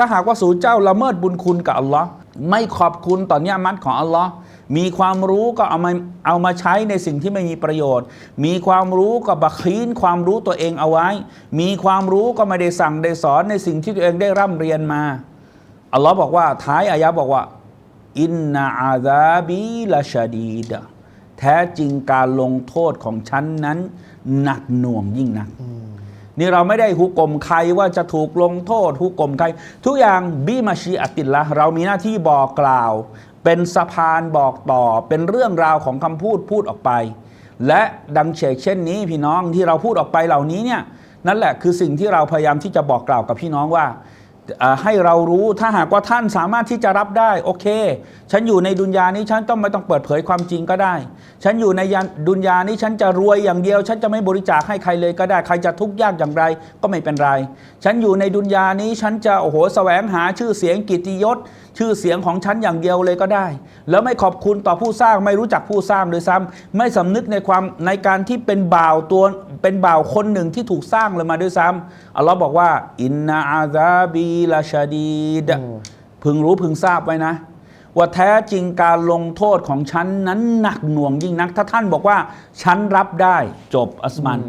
ถ้าหากว่าสูเจ้าละเมิดบุญคุณกับอัลลอฮ์ไม่ขอบคุณต่อเนียมัตของอัลลอฮ์มีความรู้ก็เอามาเอามาใช้ในสิ่งที่ไม่มีประโยชน์ มีความรู้ก็บักคีนความรู้ตัวเองเอาไว้ มีความรู้ก็ไม่ได้สั่งได้สอนในสิ่งที่ตัวเองได้ร่ำเรียนมาอัลลอฮ์บอกว่าท้ายอายะบอกว่าอินนาอาซาบีละชาดีดะแท้จริงการลงโทษของฉันนั้น หนักหน่วงยิ่งนัก นี่เราไม่ได้หุกกลมใครว่าจะถูกลงโทษหุกกลมใคร ทุกอย่างบีมาชีอติลละเรามีหน้าที่บอกกล่าว เป็นสะพานบอกต่อ เป็นเรื่องราวของคำพูดพูดออกไป และดังเชกเช่นนี้พี่น้องที่เราพูดออกไปเหล่านี้เนี่ยนั่นแหละคือสิ่งที่เราพยายามที่จะบอกกล่าวกับพี่น้องว่า ให้เรารู้ถ้าหากว่าท่านสามารถที่จะรับได้โอเค ฉันอยู่ในดุนยานี้ฉันต้องไม่ต้องเปิดเผยความจริงก็ได้ ฉันอยู่ในดุนยานี้ฉันจะรวยอย่างเดียว ฉันจะไม่บริจาคให้ใครเลยก็ได้ ใครจะทุกข์ยากอย่างไรก็ไม่เป็นไร ฉันอยู่ในดุนยานี้ฉันจะโอ้โหแสวงหาชื่อเสียงกิติยศ ชื่อเสียงของฉันอย่างเดียวเลยก็ได้ แล้วไม่ขอบคุณต่อผู้สร้างไม่รู้จักผู้สร้างด้วยซ้ำไม่สำนึกในความในการที่เป็นบ่าวตัวเป็นบ่าวคนหนึ่งที่ถูกสร้างเลยมาด้วยซ้ำอัลลอฮ์บอกว่าอินนาอาซาบีลาชาดีดพึงรู้พึงทราบไว้นะ ว่าแท้จริงการลงโทษของฉันนั้นหนักหน่วงยิ่งนัก ถ้าท่านบอกว่าฉันรับได้จบอัสมัน